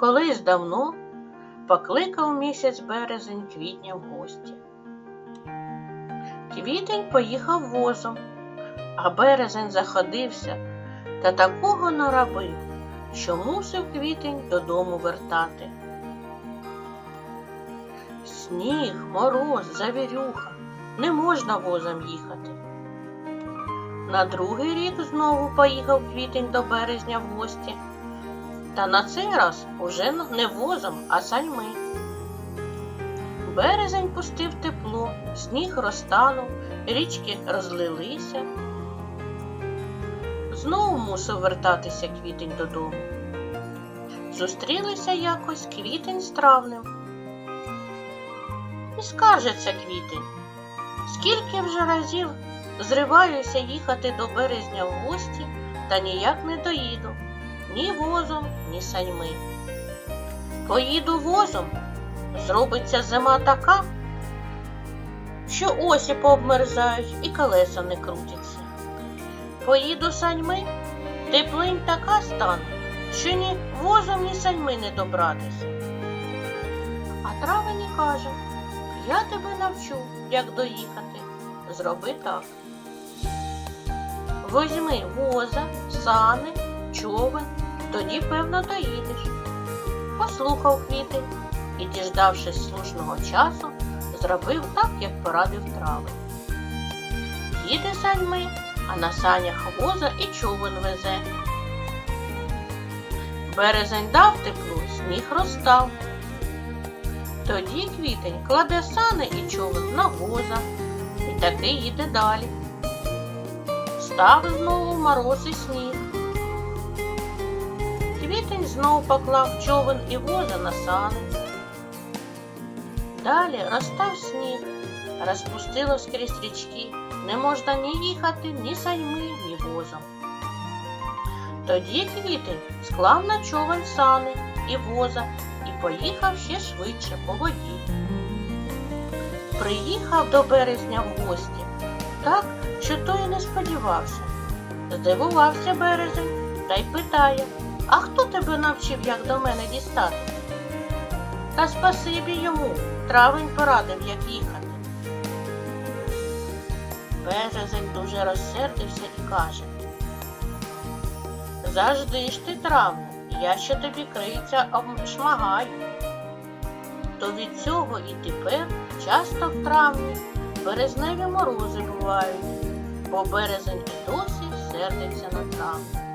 колись давно покликав місяць березень квітня в гості. Квітень поїхав возом, а березень заходився та такого наробив, що мусив квітень додому вертати. Сніг, мороз, завірюха, не можна возом їхати. На другий рік знову поїхав квітень до березня в гості. Та на цей раз уже не возом, а саньми. Березень пустив тепло, сніг розтанув, річки розлилися. Знову мусив вертатися квітень додому. Зустрілися якось квітень з травнем. І скаржиться квітень. Скільки вже разів зриваюся їхати до березня в гості, та ніяк не доїду ні возом, ні саньми. Поїду возом, зробиться зима така, що осі пообмерзають і колеса не крутяться. Поїду саньми, теплинь така стане, що ні возом, ні саньми не добратися. А травені каже, я тебе навчу, як доїхати. Зроби так. Возьми воза, сани, човен, тоді, певно, доїдеш. Послухав квіти і, діждавшись слушного часу, зробив так, як порадив трави. Їде саньми, а на санях воза і човен везе. Березень дав тепло, сніг розстав. Тоді квітень кладе сани і човен на воза і таки їде далі. Став знову мороз і сніг. Квітень знов поклав човен і воза на сани. Далі розстав сніг, розпустило скрізь річки, не можна ні їхати, ні саньми, ні возом. Тоді квітень склав на човен сани і воза і поїхав ще швидше по воді. Приїхав до березня в гості, так, що той і не сподівався. Здивувався березень та й питає, а хто тебе навчив, як до мене дістати? Та спасибі йому, травень порадив, як їхати. Березень дуже розсердився і каже Завжди ж ти травне, я ще тобі криця обшмагаю. То від цього і тепер часто в травні березневі морози бувають, бо березень і досі сердиться на траву.